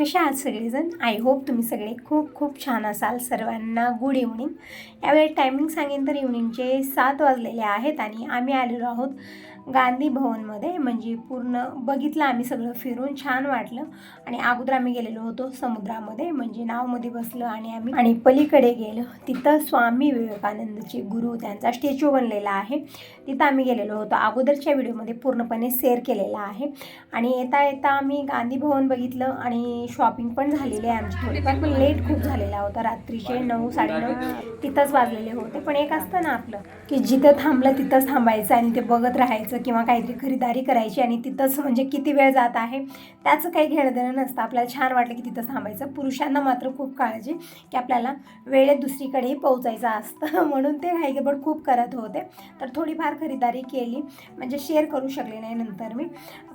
कशा आहात सगळेजण? आय होप तुम्ही सगळे खूप खूप छान असाल सर्वांना. गुड इव्हनिंग यावेळी टायमिंग सांगेन तर इव्हनिंगचे सात वाजलेले आहेत आणि आम्ही आलेलो आहोत गांधी भवनमध्ये. म्हणजे पूर्ण बघितलं आम्ही सगळं फिरून छान वाटलं. आणि अगोदर आम्ही गेलेलो होतो समुद्रामध्ये. म्हणजे नावमध्ये बसलो आणि आम्ही आणि पलीकडे गेलो. तिथं स्वामी विवेकानंदचे गुरु त्यांचा स्टॅच्यू बनलेला आहे. तिथं आम्ही गेलेलो होतो. अगोदरच्या व्हिडिओमध्ये पूर्णपणे शेअर केलेला आहे. आणि येता येता आम्ही गांधी भवन बघितलं आणि शॉपिंग पण झालेली आहे आमची थोडीफार पण लेट खूप झालेला होता. रात्रीचे नऊ साडेनऊ तिथंच वाजलेले होते. पण एक असतं ना आपलं की जिथं थांबलं तिथंच थांबायचं आणि ते बघत राहायचं किंवा काहीतरी खरेदारी करायची आणि तिथंच म्हणजे किती वेळ जात आहे त्याचं काही घेणं देणं नसतं. आपल्याला छान वाटलं की तिथंच थांबायचं. पुरुषांना मात्र खूप काळजी की आपल्याला वेळेत दुसरीकडेही पोहोचायचं असतं. म्हणून ते घाईगडबड खूप करत होते. तर थोडीफार खरेदारी केली. म्हणजे शेअर करू शकले नाही नंतर मी.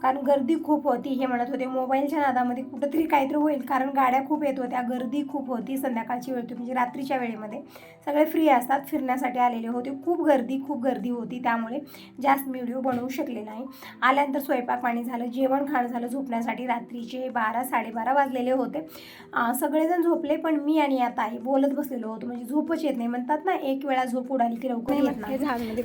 कारण गर्दी खूप होती हे म्हणत होते. मोबाईलच्या नादामध्ये कुठंतरी काहीतरी होईल. कारण गाड्या खूप येत होत्या. गर्दी खूप होती संध्याकाळची वेळ होती. म्हणजे रात्रीच्या वेळेमध्ये सगळे फ्री असतात फिरण्यासाठी आलेले होते. खूप गर्दी खूप गर्दी होती. त्यामुळे जास्त मी व्हिडिओ बनवू शकले नाही. आल्यानंतर स्वयंपाक पाणी झालं जेवण खाणं झालं. झोपण्यासाठी रात्रीचे बारा साडेबारा वाजलेले होते. सगळेजण झोपले पण मी आणि आता आई बोलत बसलेलो होतो. म्हणजे झोपच येत नाही. म्हणतात ना एक वेळा झोप उडाली की लवकर येत नाही.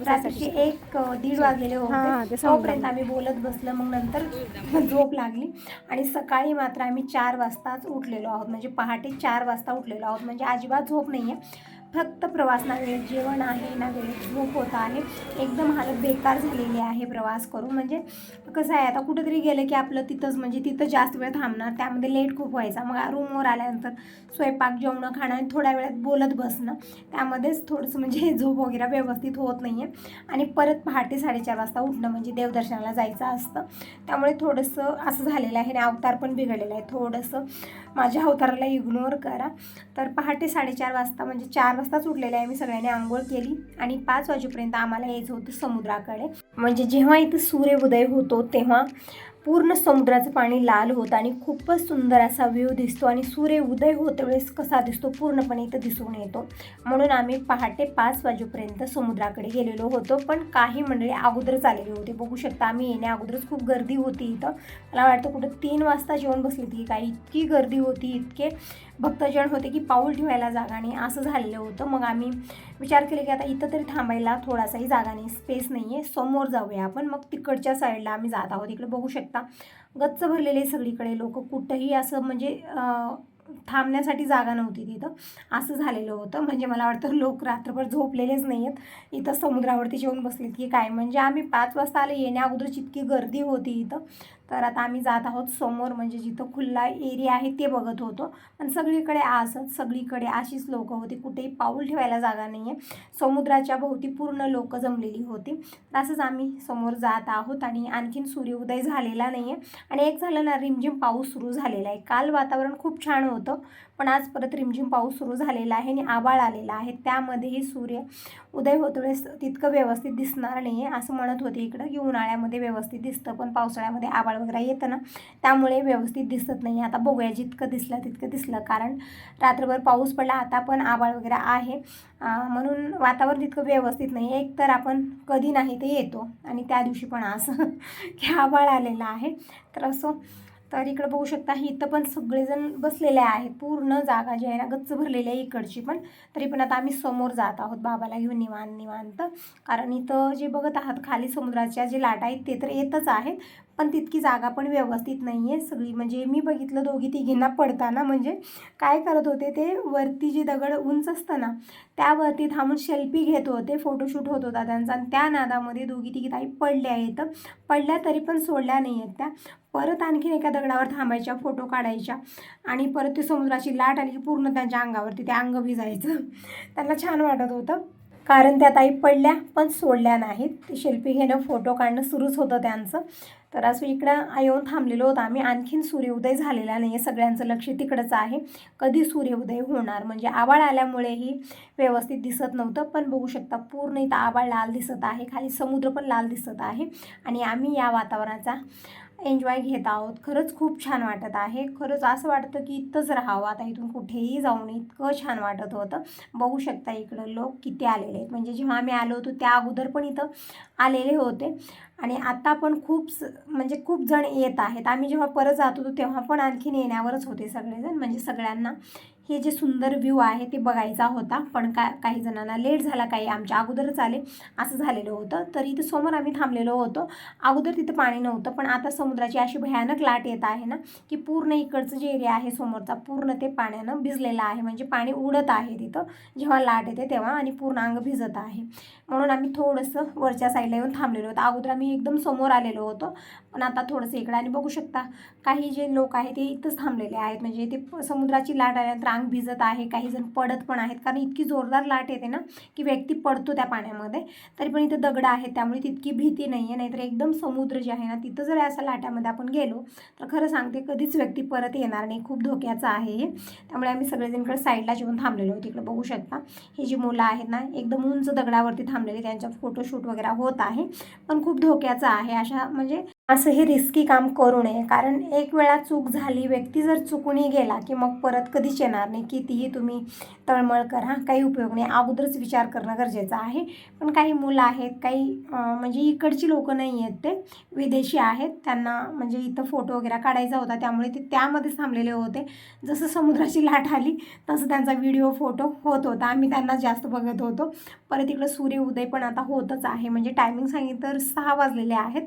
रात्रीचे एक दीड वाजलेले होते. तोपर्यंत आम्ही बोलत बसलं. मग नंतर झोप लागली. आणि सकाळी मात्र आम्ही चार वाजताच उठलेलो आहोत. म्हणजे पहाटे चार वाजता उठलेलो आहोत. म्हणजे अजिबात झोप नाही आहे फक्त प्रवास ना वेळेत जेवण आहे ना वेळेत झोप होत आहे. एकदम हालत बेकार झालेली आहे प्रवास करून. म्हणजे कसं आहे आता कुठेतरी गेलं की आपलं तिथंच म्हणजे तिथं जास्त वेळ थांबणार त्यामध्ये लेट खूप व्हायचा. मग रूमवर आल्यानंतर स्वयंपाक जेवणं खाणं आणि थोड्या वेळात बोलत बसणं त्यामध्येच थोडंसं म्हणजे झोप वगैरे व्यवस्थित होत नाही आहे आणि परत पहाटे साडेचार वाजता उठणं म्हणजे देवदर्शनाला जायचं असतं. त्यामुळे थोडंसं असं झालेलं आहे आणि अवतार पण बिघडलेला आहे. थोडंसं माझ्या अवताराला इग्नोर करा. तर पहाटे साडेचार वाजता म्हणजे चार वाजताच उठलेलं आहे मी सगळ्यांनी आंघोळ केली. आणि पाच वाजेपर्यंत आम्हाला यायचं होतं समुद्राकडे. म्हणजे जेव्हा इथं सूर्योदय होतो तेव्हा पूर्ण समुद्राचं पाणी लाल होतं आणि खूपच सुंदर असा व्ह्यू दिसतो आणि सूर्य उदय होते वेळेस कसा दिसतो पूर्णपणे इथं दिसून येतो. म्हणून आम्ही पहाटे पाच वाजेपर्यंत समुद्राकडे गेलेलो होतो पण काही मंडळी अगोदरच आलेली होती. बघू शकता आम्ही येण्या अगोदरच खूप गर्दी होती इथं. मला वाटतं कुठं तीन वाजता जेवण बसली होती काय इतकी गर्दी होती इतके भक्तजन होते की पाऊल ठेवायला जागा नाही असं झालेलं होतं. मग आम्ही विचार केले की आता इथं तरी थांबायला थोडासाही जागा नाही स्पेस नाही आहे समोर जाऊया आपण. मग तिकडच्या साईडला आम्ही जात आहोत. इकडे बघू शकता गच्च भरलेले सगळीकडे लोक. कुठंही असं म्हणजे थांबण्यासाठी जागा नव्हती तिथं. असं झालेलं होतं. म्हणजे मला वाटतं लोक रात्रभर झोपलेलेच नाही आहेत इथं समुद्रावरती जेवून बसलेत की काय? म्हणजे आम्ही पाच वाजता आले. येण्या अगोदरच इतकी गर्दी होती इथं. तर आता आम्ही जात आहोत समोर म्हणजे जिथं खुल्ला एरिया आहे ते बघत होतो. पण सगळीकडे असंच सगळीकडे अशीच लोकं होती. कुठेही पाऊल ठेवायला जागा नाही आहे समुद्राच्या भोवती पूर्ण लोकं जमलेली होती. तर असंच आम्ही समोर जात आहोत आणि आणखीन सूर्योदय झालेला नाही आहे आणि एक झालं ना रिमझिम पाऊस सुरू झालेला आहे. काल वातावरण खूप छान होतं. पण आज परत रिमझिम पाऊस सुरू झालेला आहे आणि आबाळ आलेला आहे. त्यामध्येही सूर्य उदय होतोळेस तितकं व्यवस्थित दिसणार नाही आहे असं म्हणत होते इकडं की उन्हाळ्यामध्ये व्यवस्थित दिसतं पण पावसाळ्यामध्ये आबाळ वगैरे येतं ना त्यामुळे व्यवस्थित दिसत नाही आता बघूया जितकं दिसलं तितकं दिसलं कारण रात्रभर पाऊस पडला आता पण आबाळ वगैरे आहे. म्हणून वातावरण तितकं व्यवस्थित नाही एक तर आपण कधी नाही ते येतो आणि त्या दिवशी पण असं की आबाळ आलेलं आहे. तर असं तर इकडं बघू शकता इथं पण सगळेजण बसलेले आहेत. पूर्ण जागा जी आहे ना गच्च भरलेली आहे इकडची पण. तरी पण आता आम्ही समोर जात आहोत बाबाला घेऊन निवांत निवांत. कारण इथं जे बघत आहात खाली समुद्राच्या जे लाटा आहेत ते तर येतच आहेत. पण तितकी जागा पण व्यवस्थित नाही आहे सगळी म्हणजे मी बघितलं दोघी तिघींना पडताना म्हणजे काय करत होते ते वरती जी दगड उंच असतं ना त्यावरती थांबून सेल्फी घेत होते फोटोशूट होत होता त्यांचा. आणि त्या नादामध्ये दोघी तिघी ताई पडल्या आहेत. पडल्या तरी पण सोडल्या नाही आहेत त्या. परत आणखीन एका दगडावर थांबायच्या फोटो काढायच्या आणि परत ते समुद्राची लाट आली की पूर्ण त्यांच्या अंगावरती ते अंग भिजायचं. त्यांना छान वाटत होतं. कारण त्या ताई पडल्या पण सोडल्या नाहीत. ते शिल्पी घेणं फोटो काढणं सुरूच होतं त्यांचं. तर असं इकडं येऊन थांबलेलो होतो आम्ही. आणखीन सूर्योदय झालेला नाही आहे सगळ्यांचं लक्ष तिकडंच आहे. कधी सूर्योदय होणार? म्हणजे आबाळ आल्यामुळेही व्यवस्थित दिसत नव्हतं. पण बघू शकता पूर्ण इथं आबाळ लाल दिसत आहे. खाली समुद्र पण लाल दिसत आहे. आणि आम्ही या वातावरणाचा एन्जॉय घेत आहोत. खरंच खूप छान वाटत आहे. खरंच असं वाटतं की इथंच राहावं. आता इथून कुठेही जाऊन इतकं छान वाटत होतं. बघू शकता इकडं लोक किती आलेले आहेत. म्हणजे जेव्हा आम्ही आलो होतो त्या अगोदर पण इथं आलेले होते. आणि आत्ता पण खूप स म्हणजे खूप जण येत आहेत. आम्ही जेव्हा परत जात होतो तेव्हा पण आणखीन येण्यावरच होते सगळेजण. म्हणजे सगळ्यांना हे जे सुंदर व्ह्यू आहे ते बघायचा होता. पण का काही जणांना लेट झाला काही आमच्या अगोदरच आले असं झालेलं होतं. तर इथं समोर आम्ही थांबलेलो होतो. अगोदर तिथं पाणी नव्हतं पण आता समुद्राची अशी भयानक लाट येत आहे ना की पूर्ण इकडचं जे एरिया आहे समोरचा पूर्ण ते पाण्यानं भिजलेलं आहे. म्हणजे पाणी उडत आहे तिथं. जेव्हा लाट येते तेव्हा आणि पूर्ण अंग भिजत आहे. म्हणून आम्ही थोडंसं वरच्या साईडला येऊन थांबलेलो होतो. अगोदर आम्ही एकदम समोर आलेलो होतो. पण आता थोडंसं इकडं आणि बघू शकता काही जे लोक आहेत ते इथंच थांबलेले आहेत. म्हणजे ते समुद्राची लाट आल्यानंतर अंग भिजत आहे काही जण पडत पण आहेत. कारण इतकी जोरदार लाट येते ना की व्यक्ती पडतो त्या पाण्यामध्ये. तरी पण इथं दगड आहेत त्यामुळे तितकी भीती नाही आहे नाहीतर एकदम समुद्र जे आहे ना तिथं जर अशा लाटामध्ये आपण गेलो तर खरं सांगते कधीच व्यक्ती परत येणार नाही. खूप धोक्याचं आहे हे. त्यामुळे आम्ही सगळेजण इकडे साईडला जेवून थांबलेलो होतो. इकडे बघू शकता ही जी मुलं आहेत ना एकदम उंच दगडावरती थांब थांबलेले त्यांच्या फोटोशूट वगैरे होत आहे. पण खूप धोक्याचं आहे. अशा म्हणजे असं हे रिस्की काम करू नये. कारण एक वेळा चूक झाली व्यक्ती जर चुकूनही गेला की मग परत कधीच येणार नाही. कितीही तुम्ही तळमळ करा. काही उपयोग नाही. अगोदरच विचार करणं गरजेचं आहे. पण काही मुलं आहेत काही म्हणजे इकडची लोकं नाही आहेत ते. विदेशी आहेत. त्यांना म्हणजे इथं फोटो वगैरे काढायचा होता. त्यामुळे ते त्यामध्येच थांबलेले होते. जसं समुद्राची लाट आली तसं त्यांचा व्हिडिओ फोटो होत होता. आम्ही त्यांना जास्त बघत होतो. परत इकडं सूर्य उदय पण आता होतच आहे. म्हणजे टायमिंग सांगितलं तर सहा वाजलेले आहेत.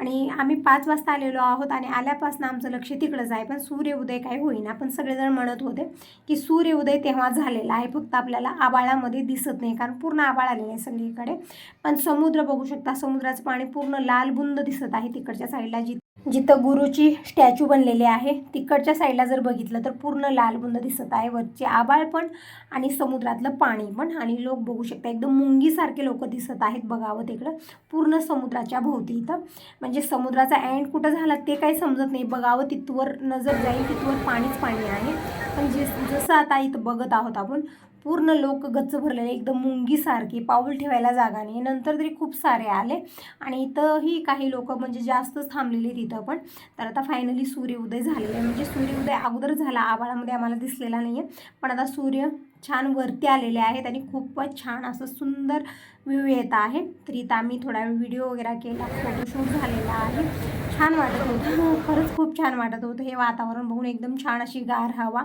आणि आम्ही पाच वाजता आलेलो आहोत आणि आल्यापासून आमचं लक्ष तिकडंच आहे. पण सूर्योदय काय काही होईना. पण सगळेजण म्हणत होते की सूर्योदय तेव्हा झालेला आहे. फक्त आपल्याला आबाळामध्ये दिसत नाही. कारण पूर्ण आबाळ आलेलं आहे सगळीकडे. पण समुद्र बघू शकता. समुद्राचं पाणी पूर्ण लाल बुंद दिसत आहे तिकडच्या साईडला जी जिथं गुरुची स्टॅच्यू बनलेली आहे तिकडच्या साईडला जर बघितलं तर पूर्ण लाल बुंद दिसत आहे. वरचे आबाळ पण आणि समुद्रातलं पाणी पण. आणि लोक बघू शकता एकदम मुंगीसारखे लोक दिसत आहेत बघावं तिकडं. पूर्ण समुद्राच्या भोवती इथं. म्हणजे समुद्राचा एंड कुठं झाला ते काही समजत नाही. बघावं तिथवर नजर जाईल तिथवर पाणीच पाणी आहे. पण जे जसं आता इथं बघत आहोत आपण पूर्ण लोक गच्च भरलेले एकदम मुंगीसारखी पाऊल ठेवायला जागा नाही. नंतर तरी खूप सारे आले आणि इथंही काही लोक म्हणजे जास्तच थांबलेले तिथं पण. तर आता फायनली सूर्योदय झालेला आहे. म्हणजे सूर्योदय अगोदर झाला. आभाळामध्ये आम्हाला दिसलेला नाही आहे पण आता सूर्य छान वरती आलेले आहेत आणि खूपच छान असं सुंदर व्ह्यू येत आहे. तर इथं आम्ही थोडा वेळ व्हिडिओ वगैरे केला फोटोशूट झालेला आहे. छान वाटत होतं. हो, खरंच खूप छान वाटत होतं. हे वातावरण बघून एकदम छान अशी गार हवा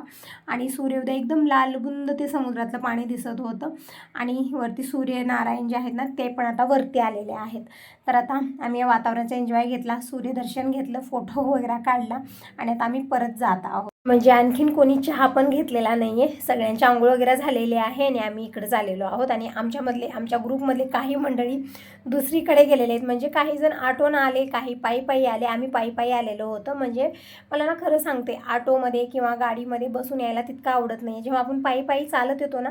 आणि सूर्योदय एकदम लालबुंद ते समुद्रातलं पाणी दिसत होतं. आणि वरती सूर्यनारायण जे आहेत ना ते पण आता वरती आलेले आहेत. तर आता आम्ही या वातावरणाचा एन्जॉय घेतला सूर्यदर्शन घेतलं फोटो वगैरे काढला आणि आता आम्ही परत जात आहोत. म्हणजे आणखीन कोणी चहा पण घेतलेला नाही आहे सगळ्यांची आंघोळ वगैरे झालेली आहे आणि आम्ही इकडे झालेलो आहोत आणि आमच्यामधले आमच्या ग्रुपमधले काही मंडळी दुसरीकडे गेलेले आहेत. म्हणजे काही जण आटोनं आले काही पायी पायी आले. आम्ही पायी पायी आलेलो होतं. म्हणजे मला ना खरं सांगते आटोमध्ये किंवा गाडीमध्ये बसून यायला तितकं आवडत नाही जेव्हा आपण पायी पायी चालत येतो ना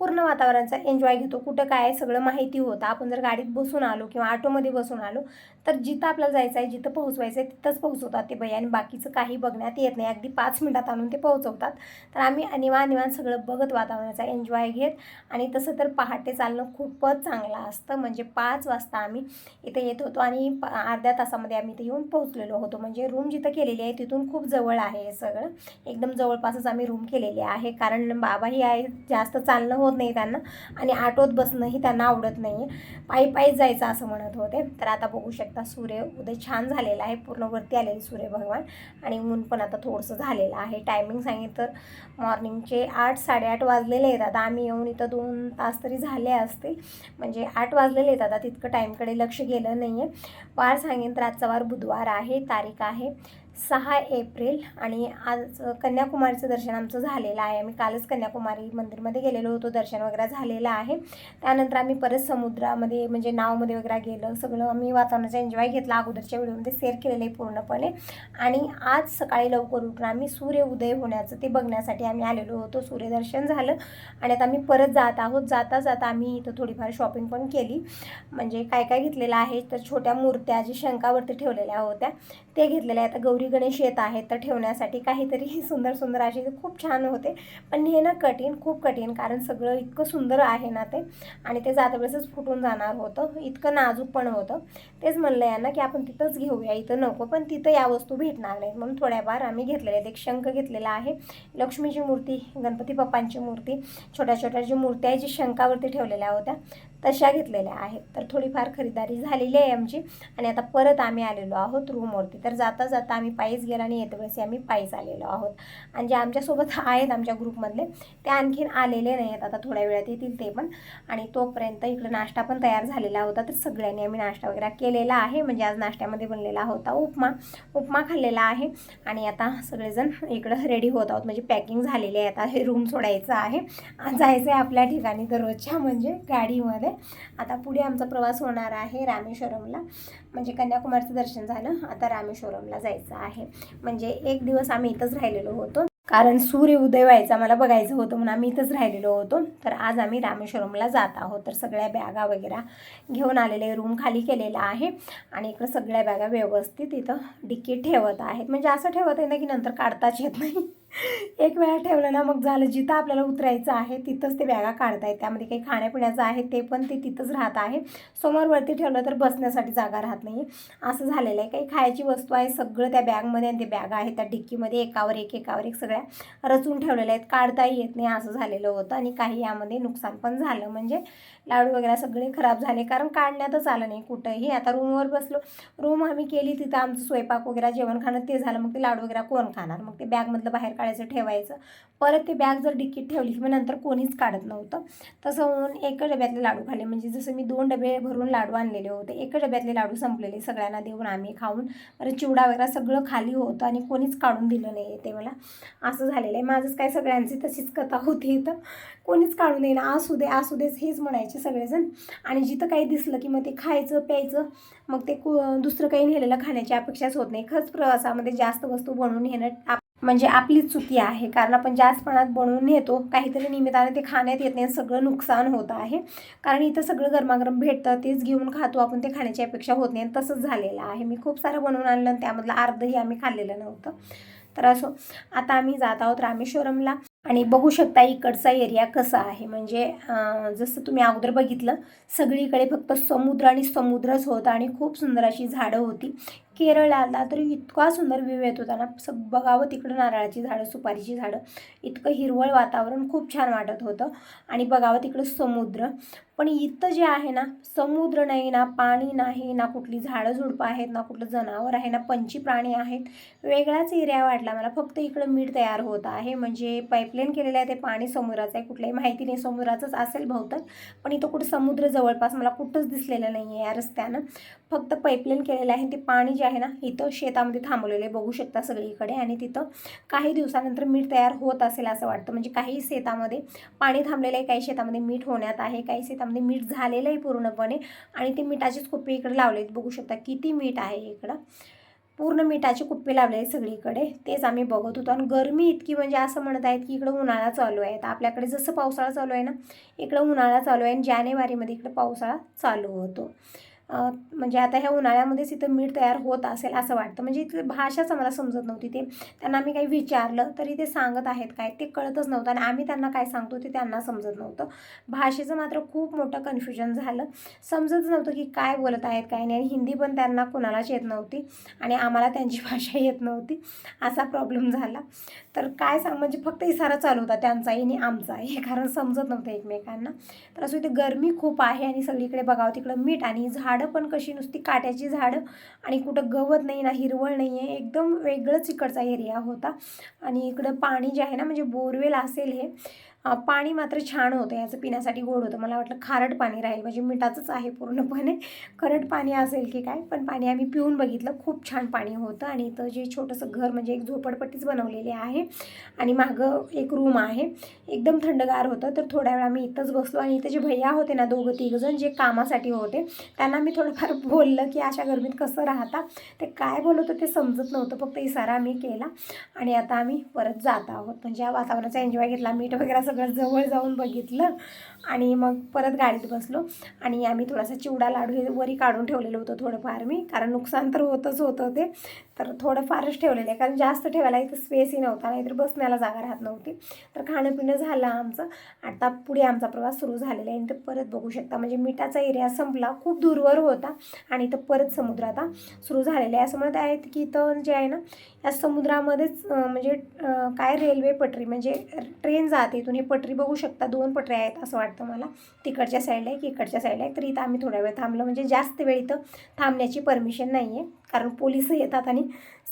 पूर्ण वातावरणाचा एन्जॉय घेतो. कुठं काय आहे सगळं माहिती होतं. आपण जर गाडीत बसून आलो किंवा ऑटोमध्ये बसून आलो तर जिथं आपल्याला जायचं आहे जिथं पोहोचवायचं आहे तिथंच पोहोचवतात ते बाई. आणि बाकीचं काही बघण्यात येत नाही. अगदी पाच मिनटात आणून ते पोहोचवतात. तर आम्ही निवान निवान सगळं बघत वातावरणाचा एन्जॉय घेत आणि तसं तर पहाटे चालणं खूपच चांगलं असतं. म्हणजे पाच वाजता आम्ही इथे येत होतो आणि प- अर्ध्या तासामध्ये आम्ही इथे येऊन पोहोचलेलो होतो. म्हणजे रूम जिथं केलेली आहे तिथून खूप जवळ आहे हे सगळं. एकदम जवळपासच आम्ही रूम केलेली आहे. कारण बाबाही आहे जास्त चालणं होत नाही त्यांना आणि ऑटोत बसणंही त्यांना आवडत नाही पायी पायीच जायचं असं म्हणत होते. तर आता बघू शकतो सूर्य उदय छान झालेला आहे. पूर्ण वरती आलेले सूर्य भगवान. आणि ऊन पण आता थोडंसं झालेलं आहे. टायमिंग सांगितलं तर मॉर्निंगचे आठ साडेआठ वाजलेले आहेत. आता आम्ही येऊन इथं दोन तास तरी झाले असतील. म्हणजे आठ वाजलेले आहेत. आता तितकं टाईमकडे लक्ष गेलं नाही आहे वार सांगेन तर आजचा वार बुधवार आहे. तारीख आहे. सहा एप्रिल आणि आज कन्याकुमारीचं दर्शन आमचं झालेलं आहे. आम्ही कालच कन्याकुमारी मंदिरमध्ये गेलेलो होतो. दर्शन वगैरे झालेलं आहे. त्यानंतर आम्ही परत समुद्रामध्ये म्हणजे नावमध्ये वगैरे गेलं. सगळं आम्ही वातावरणाचा एन्जॉय घेतला. अगोदरच्या व्हिडिओमध्ये शेअर केलेलं आहे पूर्णपणे. आणि आज सकाळी लवकर उठून आम्ही सूर्य उदय होण्याचं ते बघण्यासाठी आम्ही आलेलो होतो. सूर्यदर्शन झालं आणि आता आम्ही परत जात आहोत. जाता जाता आम्ही इथं थोडीफार शॉपिंग पण केली. म्हणजे काय काय घेतलेलं आहे? तर छोट्या मूर्त्या जी शंकावरती ठेवलेल्या होत्या ते घेतलेल्या आहेत. आता गौरी गौरी गणेश येत आहेत तर ठेवण्यासाठी काहीतरी सुंदर सुंदर असे खूप छान होते. पण हे ना कठीण खूप कठीण कारण सगळं इतकं सुंदर आहे ना ते. आणि ते जाता वेळेसच फुटून जाणार होतं. इतकं नाजूक पण होतं. तेच म्हणलं यांना की आपण तिथंच घेऊया इथं नको. पण तिथं या वस्तू भेटणार नाहीत. म्हणून थोड्याफार आम्ही घेतलेले आहेत. एक शंख घेतलेला आहे. लक्ष्मीची मूर्ती गणपती बाप्पांची मूर्ती छोट्या छोट्या जी मूर्त्या आहे जी शंकावरती ठेवलेल्या होत्या तशा घेतलेल्या आहेत. तर थोडीफार खरीदारी झालेली आहे आमची आणि आता परत आम्ही आलेलो आहोत रूमवरती. तर जाता जाता आम्ही पायीच गेलो आणि येते वेळेस आम्ही पायीच आलेलो आहोत. आणि जे आमच्यासोबत आहेत आमच्या ग्रुपमधले ते आणखीन आलेले नाही आहेत आता थोड्या वेळात येतील ते पण. आणि तोपर्यंत इकडं नाश्ता पण तयार झालेला होता. तर सगळ्यांनी आम्ही नाश्ता वगैरे केलेला आहे. म्हणजे आज नाश्त्यामध्ये बनलेला होता उपमा. उपमा खाल्लेला आहे. आणि आता सगळेजण इकडं रेडी होत आहोत. म्हणजे पॅकिंग झालेली आहे आता हे रूम सोडायचं आहे. जायचं आहे आपल्या ठिकाणी दररोजच्या म्हणजे गाडीमध्ये. आता पुढे आमचा प्रवास होणार आहे रामेश्वरमला. म्हणजे कन्याकुमारीचं दर्शन झालं आता रामेश्वरमला जायचं आहे. म्हणजे एक दिवस आम्ही इथंच राहिलेलो होतो. कारण सूर्य उदय व्हायचा मला बघायचं होतं म्हणून आम्ही इथंच राहिलेलो होतो. तर आज आम्ही रामेश्वरमला जात आहोत. तर सगळ्या बॅगा वगैरे घेऊन आलेले रूम खाली केलेला आहे. आणि इकडं सगळ्या बॅगा व्यवस्थित इथं डिकी ठेवत आहेत. म्हणजे असं ठेवत आहे ना की नंतर काढताच येत नाही. एक वेळा ठेवलं ना मग झालं जिथं आपल्याला उतरायचं आहे तिथंच ते बॅगा काढता आहेत त्यामध्ये काही खाण्यापिण्याचं आहे ते पण ते तिथंच राहत आहे. समोर वरती ठेवलं तर बसण्यासाठी जागा राहत नाही. असं झालेलं आहे. काही खायची वस्तू आहे सगळं त्या बॅगमध्ये आणि ते बॅगा आहेत त्या डिक्कीमध्ये एकावर एक एकावर एक सगळ्या रचून ठेवलेल्या आहेत. काढताही येत नाही. असं झालेलं होतं आणि काही यामध्ये नुकसान पण झालं. म्हणजे लाडू वगैरे सगळे खराब झाले. कारण काढण्यातच आलं नाही कुठंही. आता रूमवर बसलो. रूम आम्ही केली तिथं आमचं स्वयंपाक वगैरे जेवण खाणं ते झालं. मग ते लाडू वगैरे कोण खाणार? मग ते बॅगमधलं बाहेर काढायचं ठेवायचं. परत ते बॅग जर डिक्कीत ठेवली की मग नंतर कोणीच काढत नव्हतं. तसं होऊन एका डब्यातले लाडू खाल्ले. म्हणजे जसं मी दोन डबे भरून लाडू आणलेले होते एका डब्यातले लाडू संपलेले सगळ्यांना देऊन आम्ही खाऊन. परत चिवडा वगैरे सगळं खाली होतं आणि कोणीच काढून दिलं नाही ते मला. असं झालेलं आहे. माझंच काय सगळ्यांची तशीच कथा होती तर कोणीच काढून येईना असू दे असू देच हेच म्हणायचे सगळेजण. आणि जिथं काही दिसलं की मग ते खायचं प्यायचं मग ते दुसरं काही नेलेलं खाण्याची अपेक्षाच होत नाही. खरंच प्रवासामध्ये जास्त वस्तू बनवून नेणं म्हणजे आपलीच चुकी आहे. कारण आपण जास्त प्रमाणात बनवून नेतो काहीतरी निमित्ताने ते खाण्यात येत नाही सगळं नुकसान होत आहे. कारण इथं सगळं गरमागरम भेटतं तेच घेऊन खातो आपण ते खाण्याची अपेक्षा होत नाही तसंच झालेलं आहे. मी खूप सारं बनवून आणलं आणि त्यामधलं अर्धही आम्ही खाल्लेलं नव्हतं. तर असो आता आम्ही जात आहोत रामेश्वरमला. आणि बघू शकता इकडचा एरिया कसा आहे. म्हणजे जसं तुम्ही अगोदर बघितलं सगळीकडे फक्त समुद्र आणि समुद्रच होता आणि खूप सुंदर अशी झाडं होती. केरळला आला तर इतका सुंदर व्ह्यू येत होता ना. सग बघावं तिकडं नारळाची झाडं सुपारीची झाडं. इतकं हिरवळ वातावरण खूप छान वाटत होतं. आणि बघावं तिकडं समुद्र. पण इथं जे आहे ना समुद्र नाही ना पाणी नाही ना कुठली झाडं झुडपं आहेत ना कुठलं जनावर आहे ना पंची प्राणी आहेत वेगळाच एरिया वाटला मला. फक्त इकडं मीठ तयार होत आहे. म्हणजे पाईपलाईन केलेलं आहे ते पाणी समुद्राचं आहे. कुठल्याही माहिती नाही समुद्राचंच असेल बहुतेक. पण इथं कुठं समुद्र जवळपास मला कुठंच दिसलेलं नाही आहे या रस्त्यानं. फक्त पाईपलाईन केलेलं आहे ते पाणी जे आहे ना इथं शेतामध्ये थांबवलेलं आहे बघू शकता सगळीकडे. आणि तिथं काही दिवसानंतर मीठ तयार होत असेल असं वाटतं. म्हणजे काही शेतामध्ये पाणी थांबलेलं आहे काही शेतामध्ये मीठ होण्यात आहे काही शेतामध्ये मीठ झालेलं आहे पूर्णपणे. आणि ते मिठाचेच कुप्पे इकडे लावलेत बघू शकता किती मीठ आहे इकडं. पूर्ण मिठाचे कुप्पे लावले आहेत सगळीकडे. तेच आम्ही बघत होतो. आणि गरमी इतकी म्हणजे असं म्हणत आहेत की इकडं उन्हाळा चालू आहे. तर आपल्याकडे जसं पावसाळा चालू आहे ना इकडं उन्हाळा चालू आहे. आणि जानेवारीमध्ये इकडं पावसाळा चालू होतो. म्हणजे आता ह्या उन्हाळ्यामध्येच इथं मीठ तयार होत असेल असं वाटतं. म्हणजे इथं भाषाच आम्हाला समजत नव्हती. ते त्यांना आम्ही काही विचारलं तरी ते सांगत आहेत काय? ते कळतच नव्हतं आणि आम्ही त्यांना काय सांगतो ते त्यांना समजत नव्हतं. भाषेचं मात्र खूप मोठं कन्फ्युजन झालं. समजत नव्हतं की काय बोलत आहेत काय नाही. आणि हिंदी पण त्यांना कोणालाच येत नव्हती आणि आम्हाला त्यांची भाषा येत नव्हती. असा प्रॉब्लेम झाला. तर काय सांग म्हणजे फक्त इशारा चालू होता. त्यांचाही आणि आमचाही. कारण समजत नव्हतं एकमेकांना. तर असं इथे गरमी खूप आहे आणि सगळीकडे बघावं तिकडं मीठ आणि झाड झाडं पण कशी नुसती काट्याची झाडं आणि कुठं गवत नाही ना हिरवळ नाही आहे. एकदम वेगळंच इकडचा एरिया होता. आणि इकडं पाणी जे आहे ना म्हणजे बोरवेल असेल हे पाणी मात्र छान होतं याचं पिण्यासाठी गोड होतं. मला वाटलं खारट पाणी राहील म्हणजे मिठाचंच आहे पूर्णपणे. खरट पाणी असेल की काय पण पाणी आम्ही पिऊन बघितलं खूप छान पाणी होतं. आणि इथं जे छोटंसं घर म्हणजे एक झोपडपट्टीच बनवलेली आहे. आणि मागं एक रूम आहे. एकदम थंडगार होतं तर थोड्या वेळा आम्ही इथंच बसलो. आणि इथं जे भैया होते ना दोघं तिघजण जे कामासाठी होते त्यांना मी थोडंफार बोललं की अशा गरमीत कसं राहता? ते काय बोलत होते ते समजत नव्हतं. फक्त इशारा मी केला. आणि आता आम्ही परत जात आहोत. म्हणजे या वातावरणाचा एन्जॉय घेतला मीठ वगैरे असं सगळं जवळ जाऊन बघितलं आणि मग परत गाडीत बसलो. आणि आम्ही थोडासा चिवडा लाडू हे वरी काढून ठेवलेलं होतं थोडंफार मी कारण नुकसान तर होतच होतं ते. तर थोडंफारच ठेवलेलं आहे कारण जास्त ठेवायला इथं स्पेसही नव्हता नाहीतर बसण्याला जागा राहत नव्हती. तर खाणं पिणं झालं आमचं. आता पुढे आमचा प्रवास सुरू झालेला आहे. आणि तर परत बघू शकता म्हणजे मिठाचा एरिया संपला खूप दूरवर होता आणि इथं परत समुद्र आता सुरू झालेला आहे. असं म्हणत आहेत की इथं जे आहे ना या समुद्रामध्येच म्हणजे काय रेल्वे पटरी म्हणजे ट्रेन जाते इथून हे पटरी बघू शकता दोन पटऱ्या आहेत असं वाटतं मला तिकडच्या साईडला एक इकडच्या साईडला एक तर इथं आम्ही थोडा वेळ थांबलो म्हणजे जास्त वेळ इथं थांबण्याची परमिशन नाही आहे कारण पोलीस येतात आणि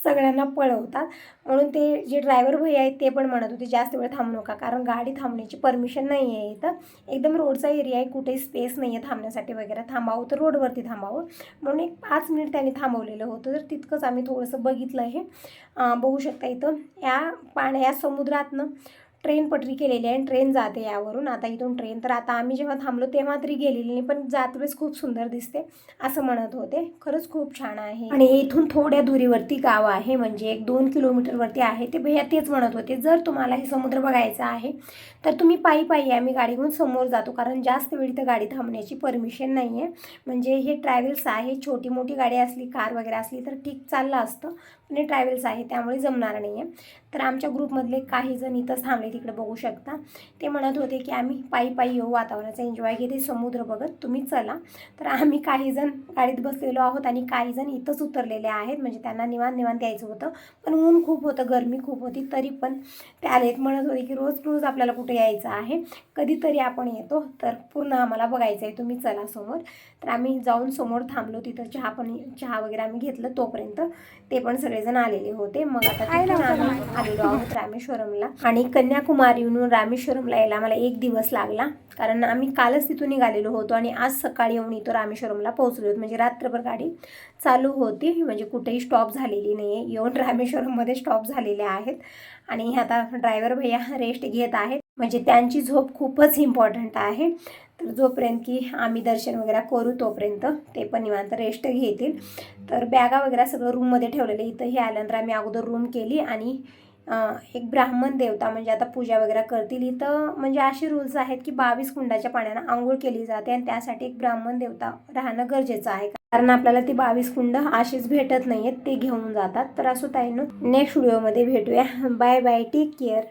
सगळ्यांना पळवतात. म्हणून ते जे ड्रायव्हर भैया आहेत ते पण म्हणत होते जास्त वेळ थांबू नका कारण गाडी थांबण्याची परमिशन नाही आहे इथं. एकदम रोडचा एरिया आहे कुठेही स्पेस नाही आहे थांबण्यासाठी वगैरे. थांबावं तर रोडवरती थांबावं. म्हणून एक पाच मिनिट त्यांनी थांबवलेलं होतं. तर तितकंच आम्ही थोडंसं बघितलं हे. बघू शकता इथं या पाण्या या समुद्रातनं ट्रेन पटरी केलेली आहे आणि ट्रेन जाते यावरून. आता इथून ट्रेन तर आता आम्ही जेव्हा थांबलो तेव्हा तरी गेलेली नाही पण जात वेळेस खूप सुंदर दिसते असं म्हणत होते. खरंच खूप छान आहे. आणि इथून थोड्या दुरीवरती गाव आहे म्हणजे एक दोन किलोमीटरवरती आहे ते. भैया तेच म्हणत होते जर तुम्हाला हे समुद्र बघायचा आहे तर तुम्ही पायी पायी आम्ही गाडी घेऊन समोर जातो कारण जास्त वेळी तर गाडी थांबण्याची परमिशन नाही आहे म्हणजे हे ट्रॅव्हल्स आहे छोटी मोठी गाडी असली कार वगैरे असली तर ठीक चाललं असतं पण हे ट्रॅव्हल्स आहे त्यामुळे जमणार नाही आहे तर आमच्या ग्रुपमधले काही जण इथंच थांबले तिकडे बघू शकता. ते म्हणत होते की आम्ही पायी पायी येऊ वातावरणाचा एन्जॉय घेते समुद्र बघत तुम्ही चला. तर आम्ही काही जण गाडीत बसलेलो आहोत आणि काही जण इथंच उतरलेले आहेत. म्हणजे त्यांना निवांत निवांत यायचं होतं. पण ऊन खूप होतं गरमी खूप होती तरी पण ते आलेत. म्हणत होते की रोज रोज आपल्याला कुठे यायचं आहे? कधीतरी आपण येतो. तर पूर्ण आम्हाला बघायचं आहे तुम्ही चला समोर. तर आम्ही जाऊन समोर थांबलो तिथं. चहा पण चहा वगैरे आम्ही घेतलं तोपर्यंत. ते पण सगळेजण आलेले होते. मग आता आलेलो आहोत रामेश्वरमला. आणि कन्याकुमारीहून रामेश्वरमला यायला मला एक दिवस लागला. कारण आम्ही कालच तिथून निघालेलो होतो आणि आज सकाळी येऊन इथं रामेश्वरमला पोहोचलो होतो. म्हणजे रात्रभर गाडी चालू होती. म्हणजे कुठेही स्टॉप झालेली नाही आहे येऊन रामेश्वरममध्ये स्टॉप झालेले आहेत. आणि आता ड्रायव्हर भैया रेस्ट घेत आहेत. म्हणजे त्यांची झोप खूपच इम्पॉर्टंट आहे. तर जोपर्यंत की आम्ही दर्शन वगैरे करू तोपर्यंत ते पण निवांत रेस्ट घेतील. तर बॅगा वगैरे सगळं रूममध्ये ठेवलेलं इथं हे आल्यानंतर आम्ही अगोदर रूम केली आणि एक ब्राह्मण देवता म्हणजे आता पूजा वगैरे करतील. इथं म्हणजे असे रूल्स आहेत की बावीस कुंडाच्या पाण्यानं आंघोळ केली जाते आणि त्यासाठी एक ब्राह्मण देवता राहणं गरजेचं आहे. कारण आपल्याला ती बावीस कुंड अशीच भेटत नाही आहेत ते घेऊन जातात. तर असं ताईनं नेक्स्ट व्हिडिओमध्ये भेटूया. Bye bye take care